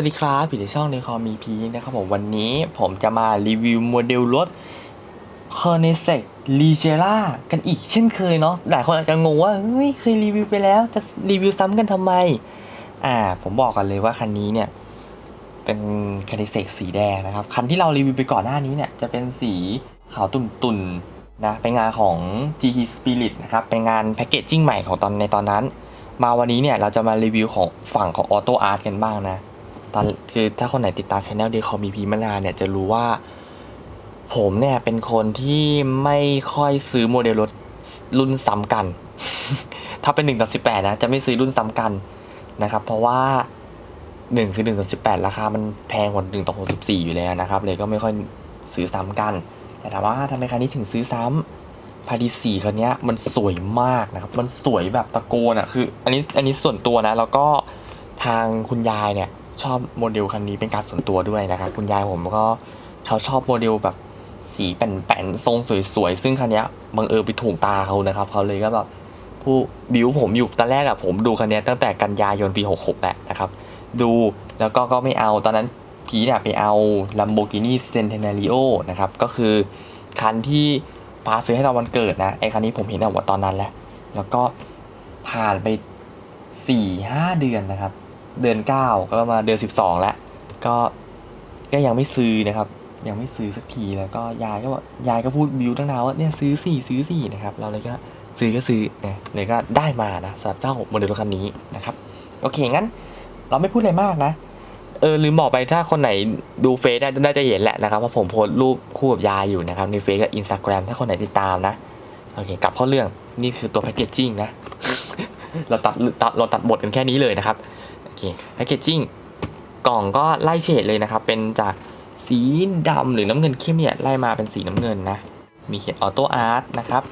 วัสดีครับอยู่ในช่องในคอมีพีนะครับผมวันนี้ผมจะมารีวิวโมเดลรถ c o r n e s e c l e g e r a กันอีกเช่นเคยเนาะหลายคนอาจจะงงว่าเฮ้ยเคยรีวิวไปแล้ว จะรีวิวซ้ำกันทำไม อ่า ผมบอกกันเลยว่าคันนี้เนี่ย เป็น c o r n e s e c สีแดงนะครับ คันที่เรารีวิวไปก่อนหน้านี้เนี่ย จะเป็นสีขาวตุ่นๆนะเป็นงานของ GT Spirit นะครับเป็นงานแพคเกจจิ้งใหม่ของตอนในตอนนั้น มาวันนี้เนี่ยเราจะมารีวิวของฝั่งของ Auto Art กันบ้างนะ ตอนคือถ้าคนไหนติดตามช anel เดียคอมีพีมานานเนี่ยจะรู้ว่า ผมเนี่ยเป็นคนที่ไม่ค่อยซื้อโมเดลรถรุ่นซ้ำกัน ถ้าเป็น1ต่อ18นะจะไม่ซื้อรุ่นซ้ำกันนะครับ เพราะว่า1คือ1ต่อ18ราคามันแพงกว่า1ต่อ64อยู่แล้วนะครับ เลยก็ไม่ค่อยซื้อซ้ำกัน แต่ถามว่าทำไมคันนี้ถึงซื้อซ้ำพาดีสี่คันเนี้ยมันสวยมากนะครับ มันสวยแบบตะโกนอะคือ อันนี้อันนี้ส่วนตัวนะ แล้วก็ทางคุณยายเนี่ย ชอบโมเดลคันนี้เป็นการส่วนตัวด้วยนะครับคุณยายผมก็เขาชอบโมเดลแบบสีแป่นๆทรงสวยๆซึ่งคันนี้บังเอิญไปถูกตาเขานะครับเขาเลยก็แบบผู้บิวผมอยู่ตอนแรกอะผมดูคันนี้ตั้งแต่กันยายนปี66แหละนะครับ ดูแล้วก็ก็ไม่เอาตอนนั้นพีเนี่ยไปเอา Lamborghini Centenario นะครับ ก็คือคันที่ป้าซื้อให้ตอนวันเกิดนะ ไอ้คันนี้ผมเห็นเอาว่าตอนนั้นแหละ แล้วก็ผ่านไปสี่ห้าเดือนนะครับ เดือนเก้าก็มาเดือนสิบสองแล้วก็ก็ยังไม่ซื้อนะครับ ยังไม่ซื้อสักทีแล้วก็ยายก็บอกยายก็พูดบิวตั้งนานว่าเนี่ยซื้อสี่ซื้อสี่นะครับ เราเลยก็ซื้อก็ซื้อนะเลยก็ได้มานะสำหรับเจ้าโมเดลรถคันนี้นะครับ โอเคงั้น เราไม่พูดอะไรมากนะเออลืมบอกไปถ้าคนไหนดูเฟซน่าจะเห็นแหละนะครับว่าผมโพสต์รูปคู่กับยายอยู่นะครับในเฟซกับอินสตาแกรมถ้าคนไหนติดตามนะโอเคกลับเข้าเรื่องนี่คือตัวแพคเกจจิ้งนะ เราตัดเราตัดบทกันแค่นี้เลยนะครับ เคแพคเกจจิ้งกล่องก็ไล่เฉดเลยนะครับ เป็นจากสีดำหรือน้ำเงินเข้มเนี่ยไล่มาเป็นสีน้ำเงินนะ มีเขียนออโต้อาร์ตนะครับ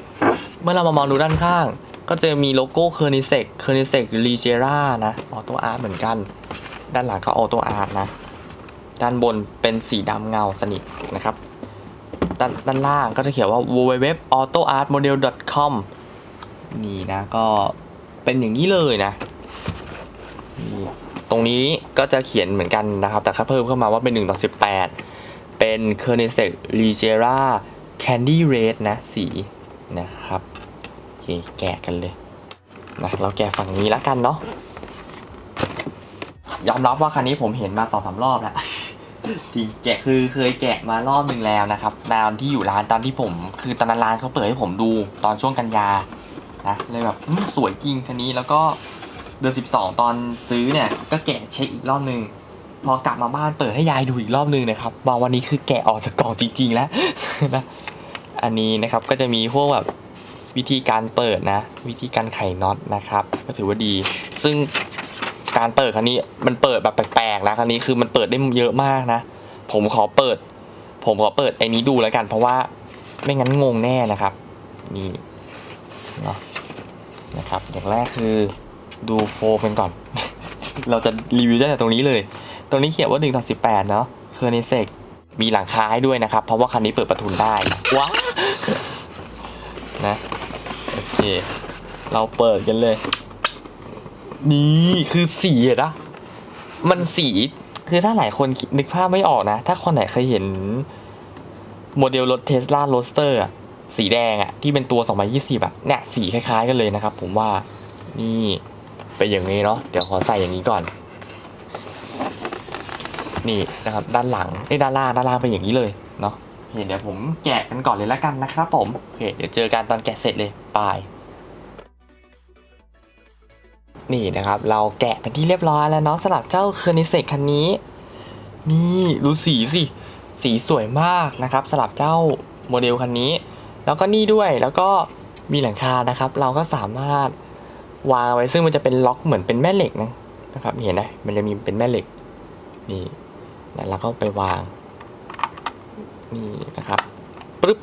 เมื่อเรามามองดูด้านข้าง ก็จะมีโลโก้เคอร์นิเซกเคอร์นิเซกรีเจรานะออโต้อาร์ตเหมือนกัน ด้านหลังก็ออโต้อาร์ตนะ ด้านบนเป็นสีดำเงาสนิทนะครับ ด้านด้านล่างก็จะเขียนว่า www.autoartmodel.com นี่นะก็เป็นอย่างนี้เลยนะ ตรงนี้ก็จะเขียนเหมือนกันนะครับ แต่ค่เพิ่มเข้ามาว่าเป็น 1 ต่อ 18 เป็น k e r n e s e c Ligera Candy Red นะ สีนะครับโอเคแกะกันเลยนะเราแกะฝั่งนี้แล้วกันเนาะยอมรับว่าคันนี้ผมเห็นมาสองสารอบแล้วจริงแกะคือเคยแกะมารอบหนึ่งแล้วนะครับตามที่อยู่ร้านตามที่ผม คือตอนนั้นร้านเขาเปิดให้ผมดูตอนช่วงกันยานะเลยแบบอืมสวยจริงคันนี้แล้วก็ เดือนสิบสองตอนซื้อเนี่ยก็แกะเช็คอีกรอบหนึ่งพอกลับมาบ้านเปิดให้ยายดูอีกรอบหนึ่งนะครับมาวันนี้คือแกะออกจากกล่องจริงๆแล้วนะอันนี้นะครับก็จะมีพวกแบบวิธีการเปิดนะ วิธีการไขน็อตนะครับ ก็ถือว่าดี ซึ่งการเปิดครั้งนี้มันเปิดแบบแปลกๆนะครั้งนี้คือมันเปิดได้เยอะมากนะ ผมขอเปิด ผมขอเปิดไอ้นี้ดูแล้วกัน เพราะว่าไม่งั้นงงแน่นะครับ นี่เนาะนะครับอย่างแรกคือ ดูโฟมกันก่อน เราจะรีวิวได้แต่ตรงนี้เลย ตรงนี้เขียนว่า1ต่อ18 เนาะเคอร์นิเซกมีหลังคาให้ด้วยนะครับ เพราะว่าคันนี้เปิดประทุนได้ ว้า นะ โอเค เราเปิดกันเลย นี่คือสีอะนะมันสี คือถ้าหลายคนนึกภาพไม่ออกนะ ถ้าคนไหนเคยเห็น โมเดลรถเทสลาโรสเตอร์สีแดงอะที่เป็นตัว 2020อะเนี่ยสีคล้ายๆกันเลยนะครับผมว่า นี่ เป็นอย่างนี้เนาะเดี๋ยวขอใส่อย่างนี้ก่อน นี่นะครับ ด้านหลังไอ้ด้านล่างด้านล่างเป็นอย่างนี้เลยเนาะโอเคเดี๋ยวผมแกะกันก่อนเลยแล้วกันนะครับผมโอเคเดี๋ยวเจอกันตอนแกะเสร็จเลยบายนี่นะครับ เราแกะเป็นที่เรียบร้อยแล้วเนาะสำหรับเจ้าเคอร์นิเซกคันนี้ นี่ดูสีสิสีสวยมากนะครับสำหรับเจ้าโมเดลคันนี้ แล้วก็นี่ด้วยแล้วก็มีหลังคานะครับ เราก็สามารถ วางไว้ซึ่งมันจะเป็นล็อกเหมือนเป็นแม่เหล็กนะนะครับเห็นไหมมันจะมีเป็นแม่เหล็กนี่แล้วเราก็ไปวางนี่นะครับปึ๊บ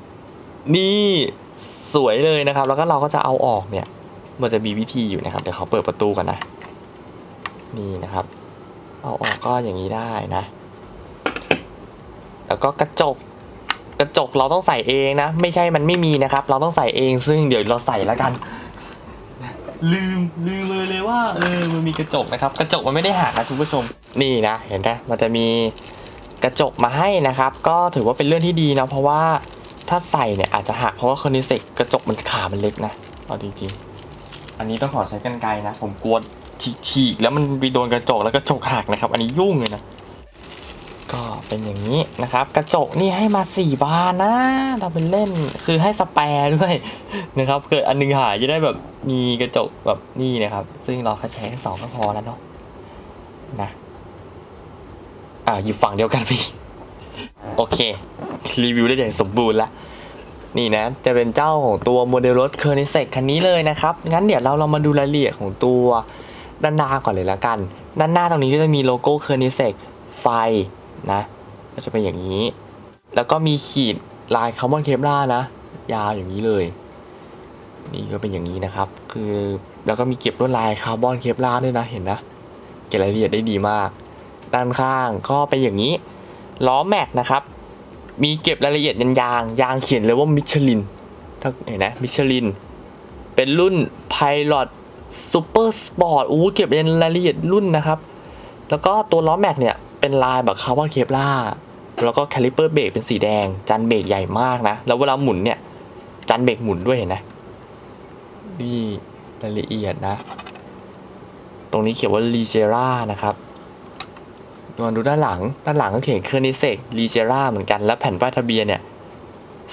นี่สวยเลยนะครับ แล้วก็เราก็จะเอาออกเนี่ย มันจะมีวิธีอยู่นะครับเดี๋ยวเขาเปิดประตูกันนะนี่นะครับ เอาออกก็อย่างนี้ได้นะ แล้วก็กระจกกระจกเราต้องใส่เองนะ ไม่ใช่มันไม่มีนะครับ เราต้องใส่เองซึ่งเดี๋ยวเราใส่แล้วกัน ลืมลืมเลยเลยว่าเออมันมีกระจกนะครับ กระจกมันไม่ได้หักนะคุณผู้ชมนี่นะเห็นไหมมันจะมีกระจกมาให้นะครับ ก็ถือว่าเป็นเรื่องที่ดีนะเพราะว่าถ้าใส่เนี่ยอาจจะหักเพราะว่าคอนิเซกกระจกมันขามันเล็กนะเอาจริงๆอันนี้ต้องขอใช้กันไกรนะ ผมกลัวฉีกๆแล้วมันไปโดนกระจกแล้วกระจกหักนะครับ อันนี้ยุ่งเลยนะ ก็เป็นอย่างนี้นะครับ กระจกนี่ให้มา 4 บานนะ เราเป็นเล่นคือให้สแปร์ด้วยนะครับ เกิดอันหนึงหายจะได้แบบมีกระจกแบบนี่นะครับ ซึ่งเราแค่ใช้แค่สองก็พอแล้วเนาะนะอ่าอยู่ฝั่งเดียวกันพี่โอเค รีวิวได้อย่างสมบูรณ์แล้วนี่นะ จะเป็นเจ้าของตัวโมเดลรถเคอร์นิเซกคันนี้เลยนะครับ งั้นเดี๋ยวเราเรามาดูรายละเอียดของตัวด้านหน้าก่อนเลยละกัน ด้านหน้าตรงนี้ก็จะมีโลโก้เคอร์นิเซกไฟ นะก็จะเป็นอย่างนี้ แล้วก็มีขีดลายคาร์บอนเคปลานะ ยาวอย่างนี้เลย นี่ก็เป็นอย่างนี้นะครับ คือแล้วก็มีเก็บลวดลายคาร์บอนเคปลาด้วยนะเห็นนะ เก็บรายละเอียดได้ดีมาก ด้านข้างก็เป็นอย่างนี้ ล้อแม็กนะครับ มีเก็บรายละเอียดยันยางยางเขียนเลยว่ามิชลินถ้าเห็นนะมิชลิน เป็นรุ่น Pilot Super Sport อู้เก็บรายละเอียดรุ่นนะครับ แล้วก็ตัวล้อแม็กเนี่ย เป็นลายแบบคาร์บอนเคปลาร์แล้วก็แคลิเปอร์เบรกเป็นสีแดงจันเบรกใหญ่มากนะ แล้วเวลาหมุนเนี่ยจันเบรกหมุนด้วยเห็นนะนี่รายละเอียดนะ ตรงนี้เขียนว่า l ีเจรานะครับมาดูด้านหลัง ด้านหลังก็เขียนเคอร์นิเซกลีเจราเหมือนกัน แล้วแผ่นป้ายทะเบียนเนี่ย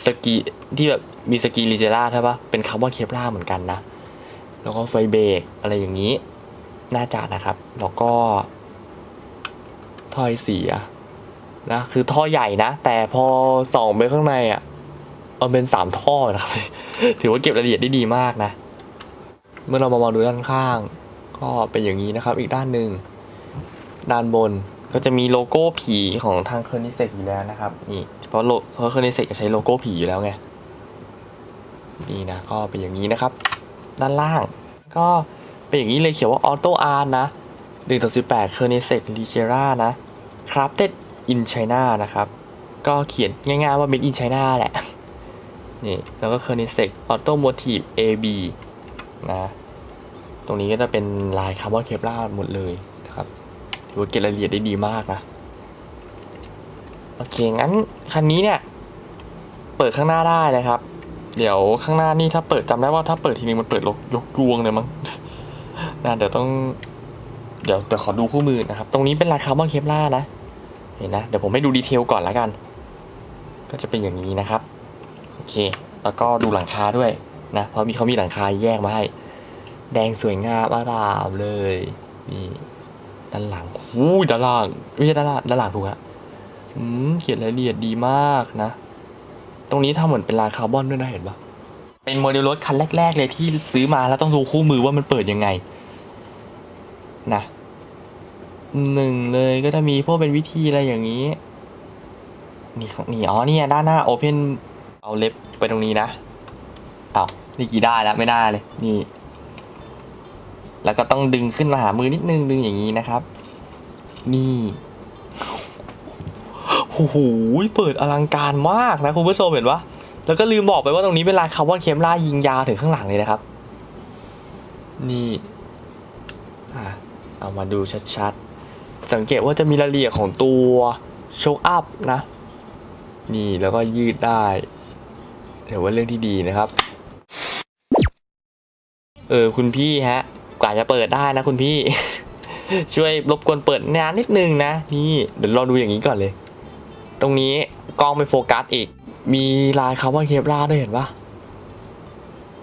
สกีที่แบบมีสกีลีเจราใช่ปะเป็นคาร์บอนเคปลาร์เหมือนกันนะ แล้วก็ไฟเบรกอะไรอย่างนี้น่าจะนะครับ แล้วก็ ท่อยเสียนะคือท่อใหญ่นะ แต่พอส่องไปข้างในอะมันเป็นสามท่อนะครับ ถือว่าเก็บรายละเอียดได้ดีมากนะ เมื่อเรามามองดูด้านข้าง ก็เป็นอย่างนี้นะครับ อีกด้านหนึ่งด้านบนก็จะมีโลโก้ผีของทางเคอร์นิเซกอยู่แล้วนะครับนี่เพราะโลเพราะเคอร์นิเซกจะใช้โลโก้ผีอยู่แล้วไงนี่นะก็เป็นอย่างนี้นะครับ ด้านล่าง ก็เป็นอย่างนี้เลยเขียนว่าออโต้อาร์นะ 1ต่อ18เคอร์นิเซกลีเจรานะ crafted in China นะครับ ก็เขียนง่ายๆว่า made in China แหละ นี่ แล้วก็ Koenigsegg Automotive AB นะ ตรงนี้ก็จะเป็นลายคาร์บอนเคปลาหมดเลยนะครับ ถือว่าเก็บรายละเอียดได้ดีมากนะ โอเค งั้นคันนี้เนี่ย เปิดข้างหน้าได้นะครับ เดี๋ยวข้างหน้านี่ถ้าเปิดจำได้ว่าถ้าเปิดทีนึงมันเปิดยกยกรวงเลยมั้งนะเดี๋ยวต้อง เดี๋ยวเดี๋ยวขอดูคู่มือนะครับ ตรงนี้เป็นลายคาร์บอนเคปล่านะ เห็นนะ เดี๋ยวผมให้ดูดีเทลก่อนละกัน ก็จะเป็นอย่างนี้นะครับ โอเค แล้วก็ดูหลังคาด้วยนะ เพราะมีเขามีหลังคาแยกมาให้ แดงสวยงามอารามเลย นี่ด้านหลังหูยด้านล่างไม่ใช่ด้านล่างด้านหลังถูกฮะอืมเขียนรายละเอียดดีมากนะ ตรงนี้ทำเหมือนเป็นลายคาร์บอนด้วยนะเห็นปะเป็นโมเดลรถคันแรก ๆ เลยที่ซื้อมาแล้วต้องดูคู่มือว่ามันเปิดยังไง นะ หนึ่งเลยก็จะมีพวกเป็นวิธีอะไรอย่างนี้ นี่นี่อ๋อเนี่ยด้านหน้า Open เอาเล็บไปตรงนี้นะเอานี่กี่ได้แล้วไม่ได้เลย นี่ แล้วก็ต้องดึงขึ้นมาหามือนิดนึงดึงอย่างนี้นะครับ นี่โอ้โหเปิดอลังการมากนะคุณผู้ชมเห็นปะแล้วก็ลืมบอกไปว่าตรงนี้เป็นลายคาร์บอนเคมล่ายิงยาวถึงข้างหลังเลยนะครับ นี่เอามาดูชัด สังเกตว่าจะมีรายละเอียดของตัวโชคอัพนะ นี่แล้วก็ยืดได้ถือว่าเรื่องที่ดีนะครับ เออคุณพี่ฮะ กว่าจะเปิดได้นะคุณพี่ ช่วยรบกวนเปิดนานนิดนึงนะ นี่เดี๋ยวเราดูอย่างนี้ก่อนเลย ตรงนี้กล้องไม่โฟกัสอีก มีลายคาร์บอนเคปลาด้วยเห็นปะ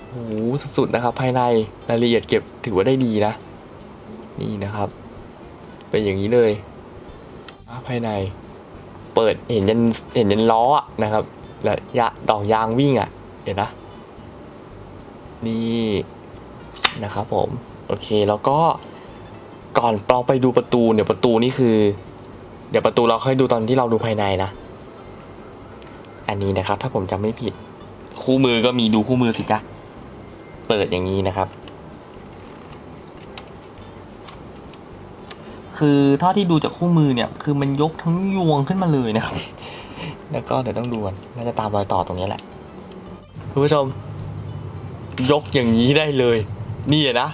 โอ้สุดๆนะครับ ภายในรายละเอียดเก็บถือว่าได้ดีนะ นี่นะครับ เป็นอย่างนี้เลยอะภายใน เปิดเห็นยันเห็นยันล้ออะนะครับ และยะดอกยางวิ่งอะเห็นนะนี่นะครับผมโอเคแล้วก็ก่อนเราไปดูประตูเนี่ยประตูนี่คือ เดี๋ยวประตูเราค่อยดูตอนที่เราดูภายในนะ อันนี้นะครับ ถ้าผมจำไม่ผิด คู่มือก็มีดูคู่มือสิจ๊ะเปิดอย่างนี้นะครับ คือเท่าที่ดูจากคู่มือเนี่ย คือมันยกทั้งยวงขึ้นมาเลยนะครับ แล้วก็เดี๋ยวต้องดูกันน่าจะตามรอยต่อตรงนี้แหละคุณผู้ชม ยกอย่างนี้ได้เลย นี่อะนะ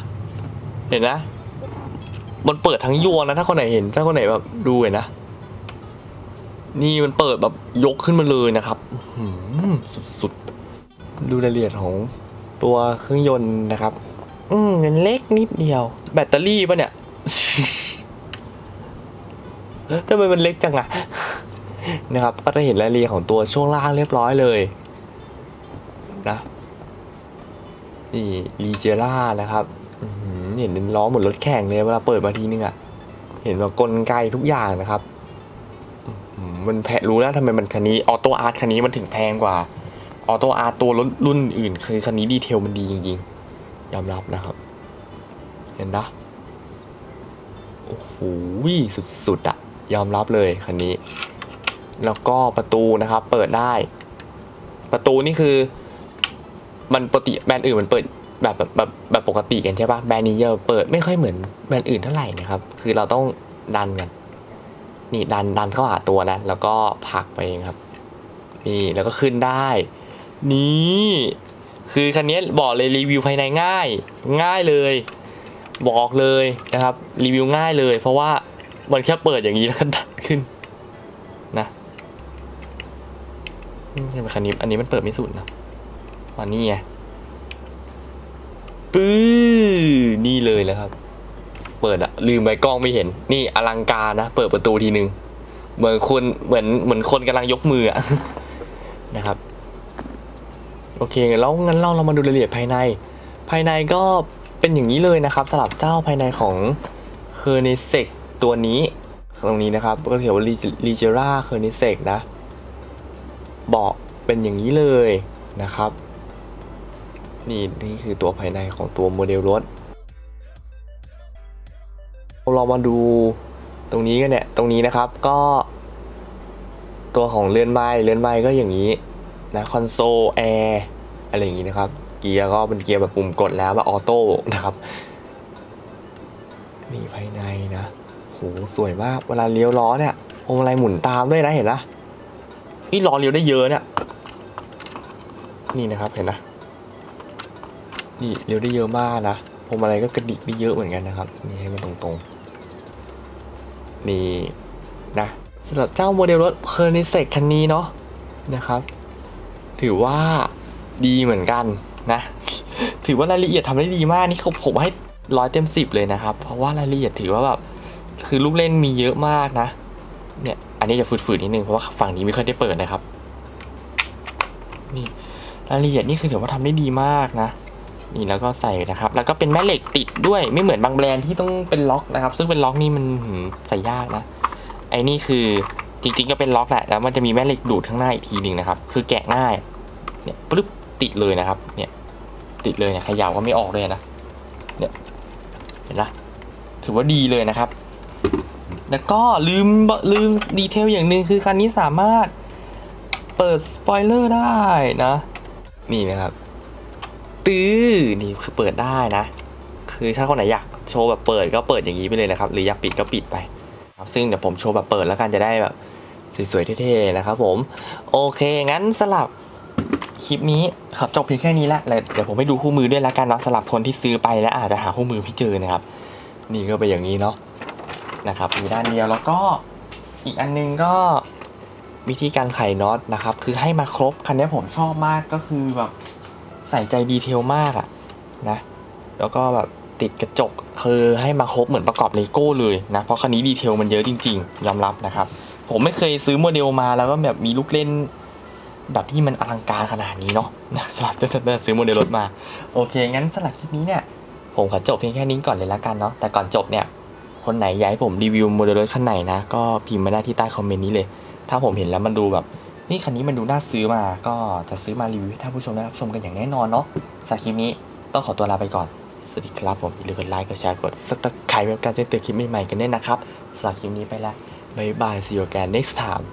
เห็นนะ มันเปิดทั้งยวงนะ ถ้าคนไหนเห็น ถ้าคนไหนแบบดูเห็นนะ นี่มันเปิดแบบยกขึ้นมาเลยนะครับสุดๆ ดูรายละเอียดของตัวเครื่องยนต์นะครับ อืมมันเล็กนิดเดียว แบตเตอรี่ปะเนี่ย ทำไมมันเล็กจังอะนะครับ ก็ได้เห็นรายละเอียดของตัวช่วงล่างเรียบร้อยเลยนะนี่รีเจล่านะครับเห็นเป็นล้อเหมือนรถแข่งเลยเวลาเปิดมาทีนึงอะเห็นแบบกลไกทุกอย่างนะครับมันแพรู้แล้วทำไมมันคันนี้ออโต้อาร์ตคันนี้มันถึงแพงกว่าออโต้อาร์ตตัวรุ่นรุ่นอื่นคือคันนี้ดีเทลมันดีจริงๆยอมรับนะครับ เห็นนะโอ้โหสุดๆอะ ยอมรับเลยคันนี้ แล้วก็ประตูนะครับ เปิดได้ ประตูนี่คือ มันปกติแบรนด์อื่นมันเปิดแบบแบบแบบแบบปกติกันใช่ปะแบรนด์นี้จะเปิดไม่ค่อยเหมือนแบรนด์อื่นเท่าไหร่นะครับ คือเราต้องดันกัน นี่ดันดันเข้าหาตัวนะ แล้วก็ผักไปเองครับ นี่แล้วก็ขึ้นได้ นี่คือคันนี้บอกเลยรีวิวภายในง่าย ง่ายเลย บอกเลยนะครับ รีวิวง่ายเลย เพราะว่า มันแค่เปิดอย่างนี้แล้วก็ดันขึ้น นะอืมคันนี้อันนี้มันเปิดไม่สุดนะอันนี้ไงปื้อนี่เลยแล้วครับ เปิดอะลืมไปกล้องไม่เห็น นี่อลังการนะ เปิดประตูทีนึง เหมือนคนเหมือนเหมือนคนกำลังยกมืออะนะครับ โอเคแล้วงั้นเราเรามาดูรายละเอียดภายใน ภายในก็เป็นอย่างนี้เลยนะครับสำหรับเจ้าภายในของ h e r n e s e c ตัวนี้ตรงนี้นะครับก็เขียนว่า l e g e r a h e r n e s e c นะเบาะเป็นอย่างนี้เลยนะครับ นี่นี่คือตัวภายในของตัวโมเดลรถเรามาดูตรงนี้กันเนี่ยตรงนี้นะครับก็ ตัวของเรือนไม้เรือนไม้ก็อย่างนี้นะคอนโซลแอร์อะไรอย่างนี้นะครับ เกียร์ก็เป็นเกียร์แบบปุ่มกดแล้วแบบออโต้นะครับนี่ภายในนะ โหสวยมากเวลาเลี้ยวล้อเนี่ยพวงมาลัยหมุนตามด้วยนะเห็นนะนี่ล้อเลี้ยวได้เยอะเนี่ยนี่นะครับเห็นนะนี่เลี้ยวได้เยอะมากนะพวงมาลัยก็กระดิกได้เยอะเหมือนกันนะครับนี่ให้มันตรงๆนี่นะสำหรับเจ้าโมเดลรถเคอร์นิเซกคันนี้เนาะนะครับ ถือว่าดีเหมือนกันนะ ถือว่ารายละเอียดทำได้ดีมากนี่เขาผมให้ร้อยเต็มสิบเลยนะครับ เพราะว่ารายละเอียดถือว่าแบบ คือลูกเล่นมีเยอะมากนะ เนี่ย อันนี้จะฝืดๆนิดนึงเพราะว่าฝั่งนี้ไม่ค่อยได้เปิดนะครับ นี่รายละเอียดนี่คือถือว่าทำได้ดีมากนะ นี่แล้วก็ใส่นะครับ แล้วก็เป็นแม่เหล็กติดด้วยไม่เหมือนบางแบรนด์ที่ต้องเป็นล็อกนะครับ ซึ่งเป็นล็อกนี่มันใส่ยากนะ ไอ้นี่คือจริงๆก็เป็นล็อกแหละแล้วมันจะมีแม่เหล็กดูดข้างหน้าอีกทีหนึ่งนะครับ คือแกะง่าย เนี่ยปึ๊บติดเลยนะครับ เนี่ย ติดเลยเนี่ยเขย่าก็ไม่ออกเลยนะ เนี่ย เห็นนะถือว่าดีเลยนะครับ แล้วก็ลืมลืมดีเทลอย่างหนึ่งคือคันนี้สามารถเปิดสปอยเลอร์ได้นะ นี่นะครับ ตื้อนี่คือเปิดได้นะ คือถ้าคนไหนอยากโชว์แบบเปิดก็เปิดอย่างนี้ไปเลยนะครับ หรืออยากปิดก็ปิดไปครับซึ่งเดี๋ยวผมโชว์แบบเปิดแล้วกันจะได้แบบสวยๆเท่ๆนะครับผม โอเค งั้นสลับคลิปนี้ครับจบเพียงแค่นี้ละแล้วเดี๋ยวผมให้ดูคู่มือด้วยแล้วกันเนาะสำหรับคนที่ซื้อไปแล้วอาจจะหาคู่มือไม่เจอนะครับ นี่ก็เป็นอย่างนี้เนาะ นะครับมีด้านเดียวแล้วก็อีกอันนึงก็วิธีการไขน็อตนะครับ คือให้มาครบคันนี้ผมชอบมากก็คือแบบใส่ใจดีเทลมากอะนะแล้วก็แบบติดกระจกคือให้มาครบเหมือนประกอบเลโก้เลยนะเพราะคันนี้ดีเทลมันเยอะจริง ๆ ยอมรับนะครับ ผมไม่เคยซื้อโมเดลมาแล้วก็แบบมีลูกเล่น แบบที่มันอลังการขนาดนี้เนาะสำหรับจะซื้อโมเดลรถมา โอเค งั้นสำหรับคลิปนี้เนี่ย ผมขอจบเพียงแค่นี้ก่อนเลยละกันเนาะแต่ก่อนจบเนี่ย คนไหนอยากให้ผมรีวิวโมเดลรถคันไหนนะ ก็พิมพ์มาได้ที่ใต้คอมเมนต์นี้เลย ถ้าผมเห็นแล้วมันดูแบบ นี่คันนี้มันดูน่าซื้อมา ก็จะซื้อมารีวิวให้ท่านผู้ชมได้รับชมกันอย่างแน่นอนเนาะสำหรับคลิปนี้ต้องขอตัวลาไปก่อน สวัสดีครับผมอย่าลืมกดไลค์กดแชร์กดซับสไครป์เพื่อการแจ้งเตือนคลิปใหม่ๆกันด้วยนะครับสำหรับคลิปนี้ไปแล้วบายบาย see you again next time